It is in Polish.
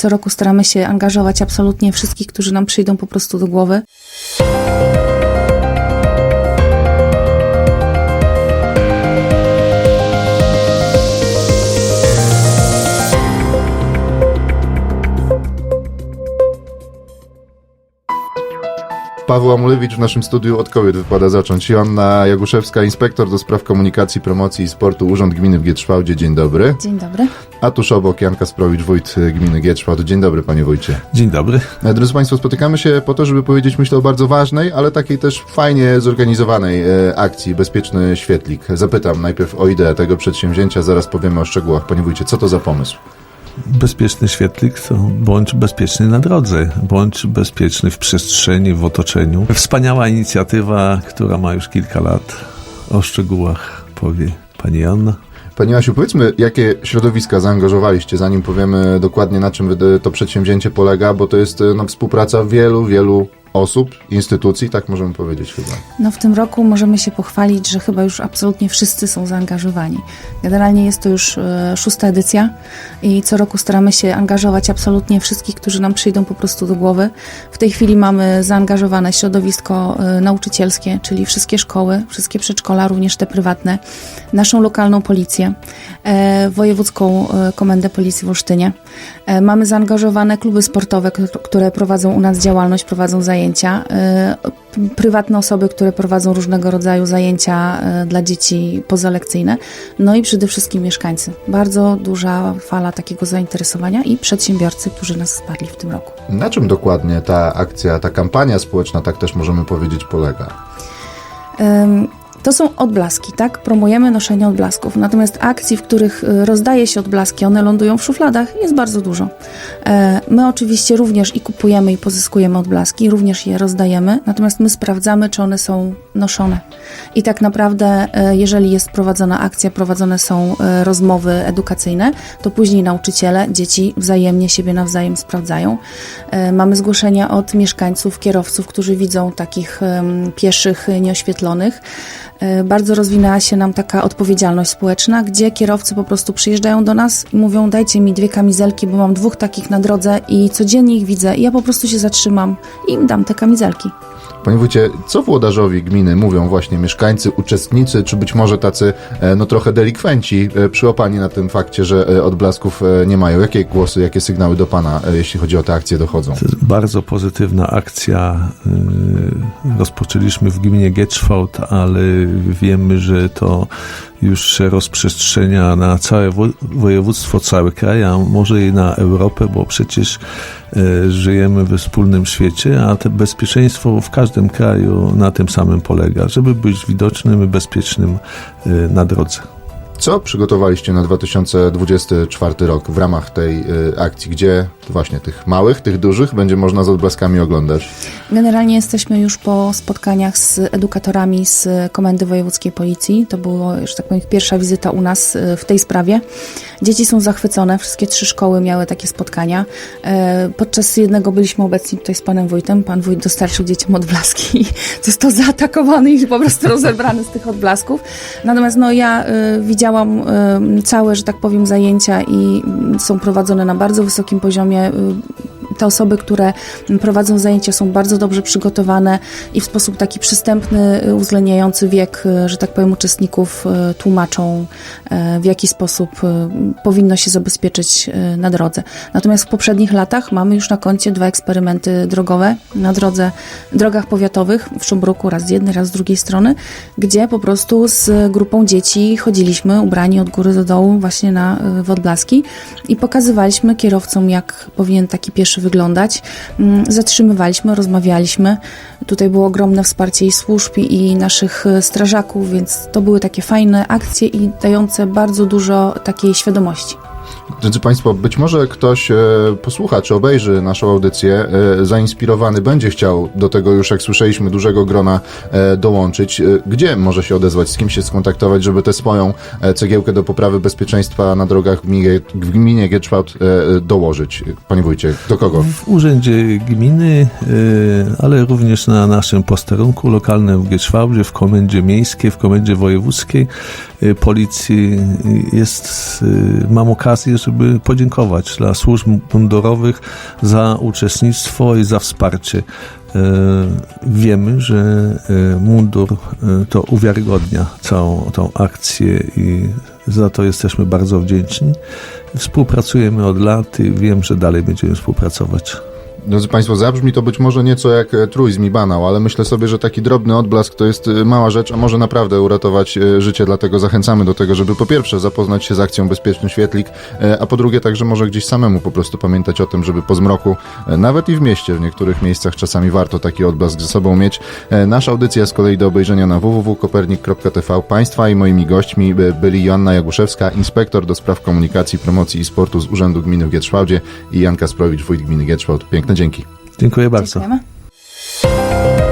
co roku staramy się angażować absolutnie wszystkich, którzy nam przyjdą po prostu do głowy. Paweł Amulewicz w naszym studiu od kobiet wypada zacząć. Joanna Jaguszewska, inspektor do spraw komunikacji, promocji i sportu, Urząd Gminy w Gietrzwałdzie. Dzień dobry. Dzień dobry. A tuż obok Jan Kasprowicz, wójt gminy Gietrzwałd. Dzień dobry, panie wójcie. Dzień dobry. Drodzy Państwo, spotykamy się po to, żeby powiedzieć, myślę, o bardzo ważnej, ale takiej też fajnie zorganizowanej e, akcji Bezpieczny Świetlik. Zapytam najpierw o ideę tego przedsięwzięcia, zaraz powiemy o szczegółach. Panie wójcie, co to za pomysł? Bezpieczny świetlik to bądź bezpieczny na drodze, bądź bezpieczny w przestrzeni, w otoczeniu. Wspaniała inicjatywa, która ma już kilka lat. O szczegółach powie pani Joanna. Pani Asiu, powiedzmy, jakie środowiska zaangażowaliście, zanim powiemy dokładnie na czym to przedsięwzięcie polega, bo to jest e, no, współpraca wielu, wielu osób, instytucji, tak możemy powiedzieć chyba. No w tym roku możemy się pochwalić, że chyba już absolutnie wszyscy są zaangażowani. Generalnie jest to już e, szósta edycja i co roku staramy się angażować absolutnie wszystkich, którzy nam przyjdą po prostu do głowy. W tej chwili mamy zaangażowane środowisko e, nauczycielskie, czyli wszystkie szkoły, wszystkie przedszkola, również te prywatne, naszą lokalną policję, e, wojewódzką komendę policji w Olsztynie. Mamy zaangażowane kluby sportowe, które prowadzą u nas działalność, prowadzą zajęcia, e, p- prywatne osoby, które prowadzą różnego rodzaju zajęcia e, dla dzieci pozalekcyjne, no i przede wszystkim mieszkańcy. Bardzo duża fala takiego zainteresowania i przedsiębiorcy, którzy nas wsparli w tym roku. Na czym dokładnie ta akcja, ta kampania społeczna, tak też możemy powiedzieć, polega? To są odblaski, tak? Promujemy noszenie odblasków. Natomiast akcji, w których y, rozdaje się odblaski, one lądują w szufladach, jest bardzo dużo. E, My oczywiście również i kupujemy, i pozyskujemy odblaski, również je rozdajemy, natomiast my sprawdzamy, czy one są noszone. I tak naprawdę, e, jeżeli jest prowadzona akcja, prowadzone są e, rozmowy edukacyjne, to później nauczyciele, dzieci wzajemnie siebie nawzajem sprawdzają. E, Mamy zgłoszenia od mieszkańców, kierowców, którzy widzą takich pieszych e, nieoświetlonych. E, Bardzo rozwinęła się nam taka odpowiedzialność społeczna, gdzie kierowcy po prostu przyjeżdżają do nas i mówią: Dajcie mi dwie kamizelki, bo mam dwóch takich na drodze i codziennie ich widzę. I ja po prostu się zatrzymam i im dam te kamizelki. Panie wójcie, co włodarzowi gminy mówią właśnie mieszkańcy, uczestnicy, czy być może tacy e, no trochę delikwenci, e, przyłapani na tym fakcie, że e, odblasków nie mają? Jakie głosy, jakie sygnały do Pana, jeśli chodzi o tę akcję, dochodzą? To jest bardzo pozytywna akcja. Rozpoczęliśmy w gminie Gietrzwałd, ale wiemy, że to już się rozprzestrzenia na całe wo- województwo, cały kraj, a może i na Europę, bo przecież e, żyjemy we wspólnym świecie, a to bezpieczeństwo w każdym kraju na tym samym polega, żeby być widocznym i bezpiecznym e, na drodze. Co przygotowaliście na 2024 rok w ramach tej e, akcji, gdzie właśnie tych małych, tych dużych będzie można z odblaskami oglądać? Generalnie jesteśmy już po spotkaniach z edukatorami z Komendy Wojewódzkiej Policji. To była, że tak powiem, pierwsza wizyta u nas y, w tej sprawie. Dzieci są zachwycone, wszystkie trzy szkoły miały takie spotkania. E, Podczas jednego byliśmy obecni tutaj z panem wójtem. Pan wójt dostarczył dzieciom odblaski i został zaatakowany i po prostu rozebrany z tych odblasków. Natomiast no, ja y, widziałam y, całe, że tak powiem, zajęcia i są prowadzone na bardzo wysokim poziomie. Te osoby, które prowadzą zajęcia są bardzo dobrze przygotowane i w sposób taki przystępny, y, uwzględniający wiek, y, że tak powiem, uczestników y, tłumaczą, w jaki sposób powinno się zabezpieczyć na drodze. Natomiast w poprzednich latach mamy już na koncie dwa eksperymenty drogowe na drodze, drogach powiatowych w Szumbruku, raz z jednej, raz z drugiej strony, gdzie po prostu z grupą dzieci chodziliśmy ubrani od góry do dołu właśnie na, w odblaski i pokazywaliśmy kierowcom, jak powinien taki pieszy wyglądać. Mm, Zatrzymywaliśmy, rozmawialiśmy. Tutaj było ogromne wsparcie i służb, i naszych y, strażaków, więc to były takie fajne akcje i dające bardzo dużo takiej świadomości. Drodzy Państwo, być może ktoś e, posłucha czy obejrzy naszą audycję, e, zainspirowany będzie chciał do tego już, jak słyszeliśmy, dużego grona e, dołączyć. E, gdzie może się odezwać, z kim się skontaktować, żeby tę swoją e, cegiełkę do poprawy bezpieczeństwa na drogach w gminie, w gminie e, dołożyć? Panie Wójcie, do kogo? W urzędzie gminy, ale również na naszym posterunku lokalnym w Gietrzwałdzie, w komendzie miejskiej, w komendzie wojewódzkiej policji jest, mam okazję okazję, żeby podziękować dla służb mundurowych za uczestnictwo i za wsparcie. E, Wiemy, że e, mundur e, to uwiarygodnia całą tą akcję i za to jesteśmy bardzo wdzięczni. Współpracujemy od lat i wiem, że dalej będziemy współpracować. Drodzy Państwo, zabrzmi to być może nieco jak e, truizm i banał, ale myślę sobie, że taki drobny odblask to jest e, mała rzecz, a może naprawdę uratować e, życie, dlatego zachęcamy do tego, żeby po pierwsze zapoznać się z akcją Bezpieczny Świetlik, a po drugie także może gdzieś samemu po prostu pamiętać o tym, żeby po zmroku, nawet i w mieście, w niektórych miejscach czasami warto taki odblask ze sobą mieć. Nasza audycja z kolei do obejrzenia na www.kopernik.tv. Państwa i moimi gośćmi byli Joanna Jaguszewska, inspektor do spraw komunikacji, promocji i sportu z Urzędu Gminy w Gietrzwałdzie i Jan Kasprowicz, wójt gminy Gietrzwałd. Piękne dzięki. Dziękuję bardzo. Dziękujemy.